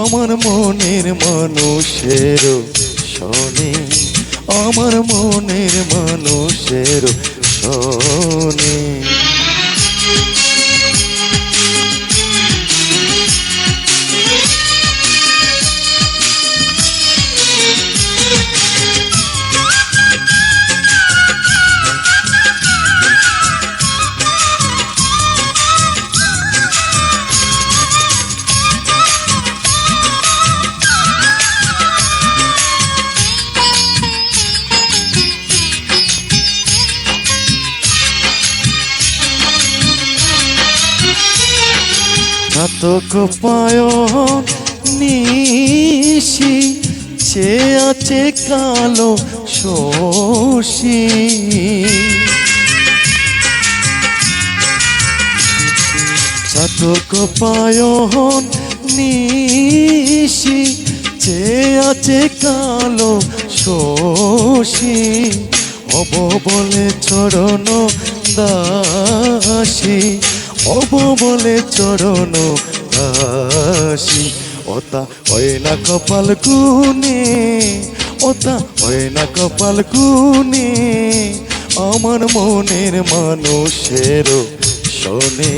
আমার মনের মানুষের শোনে আমার মনের মানুষের শোনে। ঘাতক পায় নিশি, সে আছে কালো শোষী চাতক পায়ন নিশি যে আছে কালো শোষী অব বলে চরণ দাসী অব বলে চরণ আসি ওতা হয় না কপাল গুনে ওতা হয় না কপাল গুনে আমার মনের মানুষের শোনে,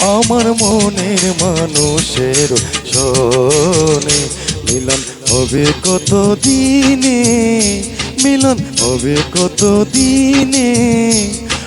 আমার মনের মানুষের শোনে। মিলন হবে কত দিনে, মিলন হবে কত দিনে।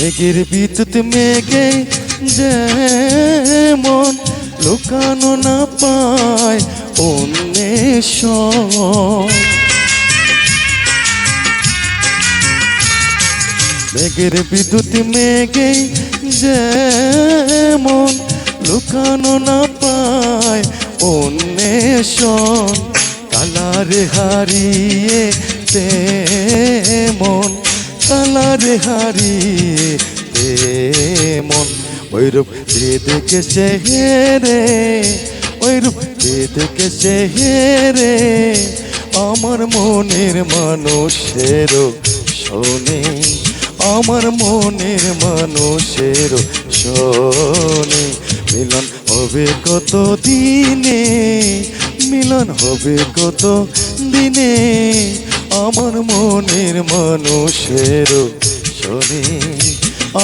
মেঘের বিদ্যুৎ মেঘে যেমন লুকানো না পায় অন্বেষণ। মেঘের বিদ্যুৎ মেঘে যেমন লুকানো না পায় অন্বেষণ। কালারে হারিয়ে তেমন কালারে হারিয়ে তেমন ওইরূপ যে দেখেছে হেরে, ওইরূপ যে দেখেছে হেরে। আমার মনের মানুষের শোনে, আমার মনের মানুষের শোনে। মিলন হবে কত দিনে, মিলন হবে কত দিনে। আমার মনের মানুষের শোনে।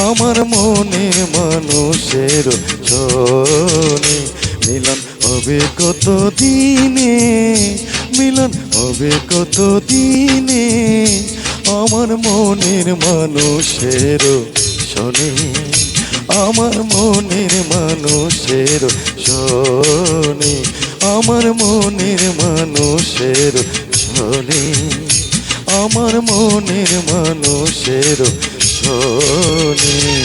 আমার মনের মানুষের শোনে মিলন হবে কত দিনে মিলন হবে কত দিনে আমার মনের মানুষের শোনে আমার মনের মানুষের শোনে আমার মনের মানুষের শোনে আমার মনের মানুষের শোনে